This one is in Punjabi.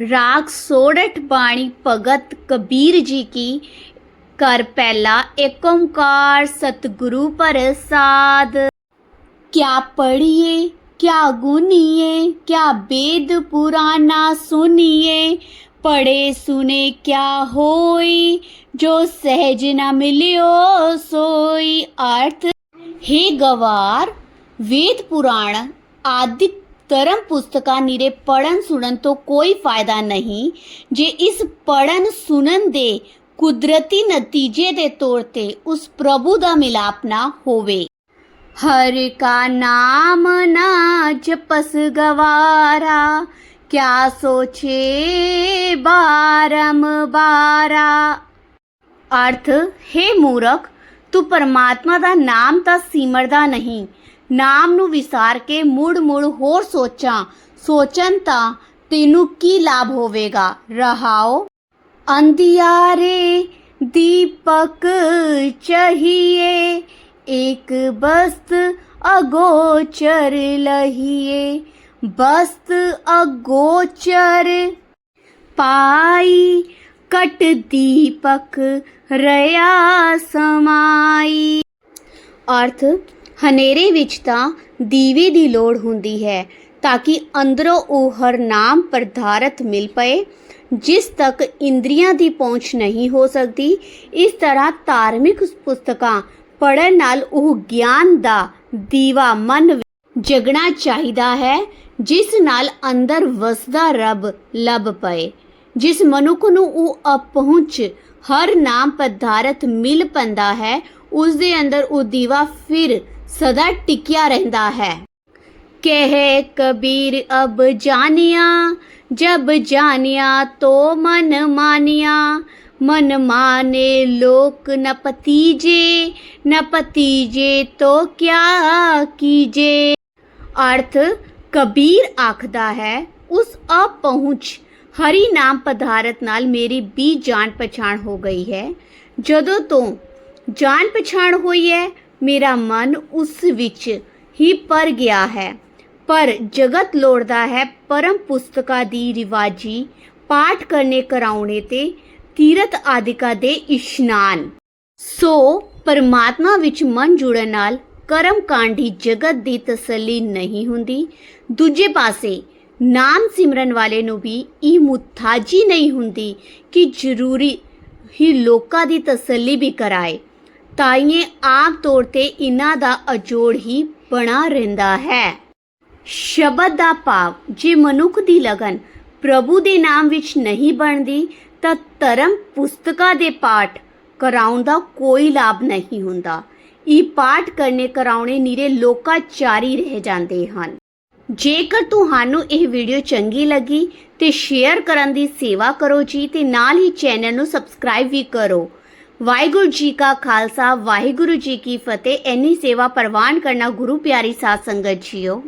राग सोरठ बाणी भगत कबीर जी की कर पहला एक ओंकार सतगुरु प्रसाद क्या पढ़िए क्या गुनिए क्या वेद पुराना सुनिए पढ़े सुने क्या होई जो सहज न मिलियो सोई अर्थ हे गवार वेद पुराण आदि ਧਰਮ ਪੁਸਤਕਾਂ ਨਿਰੇ ਪੜਨ ਸੁਣਨ ਤੋਂ ਕੋਈ ਫਾਇਦਾ ਨਹੀਂ। ਜੇ ਇਸ ਪੜਨ ਸੁਣਨ ਦੇ ਕੁਦਰਤੀ ਨਤੀਜੇ ਦੇ ਤੌਰ ਤੇ ਉਸ ਪ੍ਰਭੂ ਦਾ ਮਿਲਾਪ ਨਾ ਹੋਵੇ। ਹਰ ਕਾ ਨਾਮ ਨਾ ਜਪਸ ਗਵਾਰਾ, ਕਿਆ ਸੋਚੇ ਬਾਰਮ ਬਾਰਾ। ਅਰਥ, ਹੈ ਮੂਰਖ, ਤੂੰ ਪਰਮਾਤਮਾ ਦਾ ਨਾਮ ਤਾਂ ਸਿਮਰਦਾ ਨਹੀਂ ਨਾਮ ਨੂੰ ਵਿਸਾਰ ਕੇ ਮੁੜ ਮੁੜ ਹੋਰ ਸੋਚਾਂ ਸੋਚਣ ਤਾਂ ਤੈਨੂੰ ਕੀ ਲਾਭ ਹੋਵੇਗਾ ਰਹਾਓ ਅੰਧਿਆਰੇ ਦੀਪਕ ਚਾਹੀਏ एक बस्त अगोचर लहिए बस्त अगोचर पाई कट दीपक ਰਇਆ ਸਮਾਈ ਅਰਥ ਹਨੇਰੇ ਵਿੱਚ ਤਾਂ ਦੀਵੇ ਦੀ ਲੋੜ ਹੁੰਦੀ ਹੈ, ਤਾਂ ਕਿ ਅੰਦਰੋਂ ਉਹ ਹਰ ਨਾਮ ਪਰਧਾਰਤ ਮਿਲ ਪਏ, ਜਿਸ ਤੱਕ ਇੰਦਰੀਆਂ ਦੀ ਪਹੁੰਚ ਨਹੀਂ ਹੋ ਸਕਦੀ। ਇਸ ਤਰ੍ਹਾਂ ਧਾਰਮਿਕ ਪੁਸਤਕਾਂ ਪੜ੍ਹਨ ਨਾਲ ਉਹ ਗਿਆਨ ਦਾ ਦੀਵਾ ਮਨ ਜਗਣਾ ਚਾਹੀਦਾ ਹੈ, ਜਿਸ ਨਾਲ ਅੰਦਰ ਵਸਦਾ ਰੱਬ ਲੱਭ ਪਏ, ਜਿਸ ਮਨੁੱਖ ਨੂੰ ਉਹ ਅਪਹੁੰਚ ਹਰ ਨਾਮ ਪਦਾਰਥ ਮਿਲ ਪੰਦਾ ਹੈ ਉਸ ਦੇ ਅੰਦਰ ਉਹ ਦੀਵਾ ਫਿਰ ਸਦਾ ਟਿਕਿਆ ਰਹਿੰਦਾ ਹੈ। ਕਹੇ ਕਬੀਰ, ਅਬ ਜਾਨਿਆ, ਜਬ ਜਾਣਿਆ ਤੋ ਮਨ ਮਾਨਿਆ। ਮਨ ਮਾਨੇ ਲੋਕ ਨ ਪਤੀਜੇ ਨ ਪਤੀਜੇ ਤੋ ਕਿਆ ਕੀਜੇ। ਅਰਥ, ਕਬੀਰ ਆਖਦਾ ਹੈ, ਉਸ ਅਪਹੁੰਚ, ਹਰੀ ਨਾਮ ਪਦਾਰਥ ਨਾਲ ਮੇਰੀ ਵੀ ਜਾਣ ਪਛਾਣ ਹੋ ਗਈ ਹੈ। ਜਦੋਂ ਤੋਂ ਜਾਣ ਪਛਾਣ ਹੋਈ ਹੈ ਮੇਰਾ ਮਨ ਉਸ ਵਿੱਚ ਹੀ ਪਰ ਗਿਆ ਹੈ। ਪਰ ਜਗਤ ਲੋੜਦਾ ਹੈ ਪਰਮ ਪੁਸਤਕਾ ਦੀ ਰਿਵਾਜੀ, ਪਾਠ ਕਰਨੇ ਕਰਾਉਣੇ ਤੇ ਤੀਰਥ ਆਦਿਕਾ ਦੇ ਇਸ਼ਨਾਨ। ਸੋ ਪਰਮਾਤਮਾ ਵਿੱਚ ਮਨ ਜੁੜਨ ਨਾਲ ਕਰਮ ਕਾਂਢੀ ਜਗਤ ਦੀ ਤਸੱਲੀ ਨਹੀਂ ਹੁੰਦੀ। ਦੂਜੇ ਪਾਸੇ ਨਾਮ ਸਿਮਰਨ ਵਾਲੇ ਨੂੰ ਵੀ ਇਹ ਮੁਤਾਜੀ ਨਹੀਂ ਹੁੰਦੀ ਕਿ ਜ਼ਰੂਰੀ ਹੀ ਲੋਕਾਂ ਦੀ ਤਸੱਲੀ ਵੀ ਕਰਾਏ। ਤਾਈਏ ਆਮ ਤੌਰ ਤੇ ਇਹਨਾਂ ਦਾ ਅਜੋੜ ਹੀ ਬਣਾ ਰਹਿੰਦਾ ਹੈ। ਸ਼ਬਦ ਦਾ ਭਾਵ, ਜੇ ਮਨੁੱਖ ਦੀ ਲਗਨ ਪ੍ਰਭੂ ਦੇ ਨਾਮ ਵਿੱਚ ਨਹੀਂ ਬਣਦੀ, ਤਾਂ ਧਰਮ ਪੁਸਤਕਾਂ ਦੇ ਪਾਠ ਕਰਾਉਣ ਦਾ ਕੋਈ ਲਾਭ ਨਹੀਂ ਹੁੰਦਾ। ਇਹ ਪਾਠ ਕਰਨੇ ਕਰਾਉਣੇ ਨੀਰੇ ਲੋਕਾਚਾਰੀ ਰਹਿ ਜਾਂਦੇ ਹਨ। ਜੇਕਰ ਤੁਹਾਨੂੰ ਇਹ ਵੀਡੀਓ ਚੰਗੀ ਲੱਗੀ, ਤੇ ਸ਼ੇਅਰ ਕਰਨ ਦੀ ਸੇਵਾ ਕਰੋ ਜੀ, ਤੇ ਨਾਲ ਹੀ ਚੈਨਲ ਨੂੰ ਸਬਸਕ੍ਰਾਈਬ ਵੀ ਕਰੋ। ਵਾਹਿਗੁਰੂ ਜੀ ਕਾ ਖਾਲਸਾ, ਵਾਹਿਗੁਰੂ ਜੀ ਕੀ ਫਤਿਹ। ਇੰਨੀ ਸੇਵਾ ਪ੍ਰਵਾਨ ਕਰਨਾ ਗੁਰੂ ਪਿਆਰੀ ਸਾਧ ਸੰਗਤ ਜੀਓ।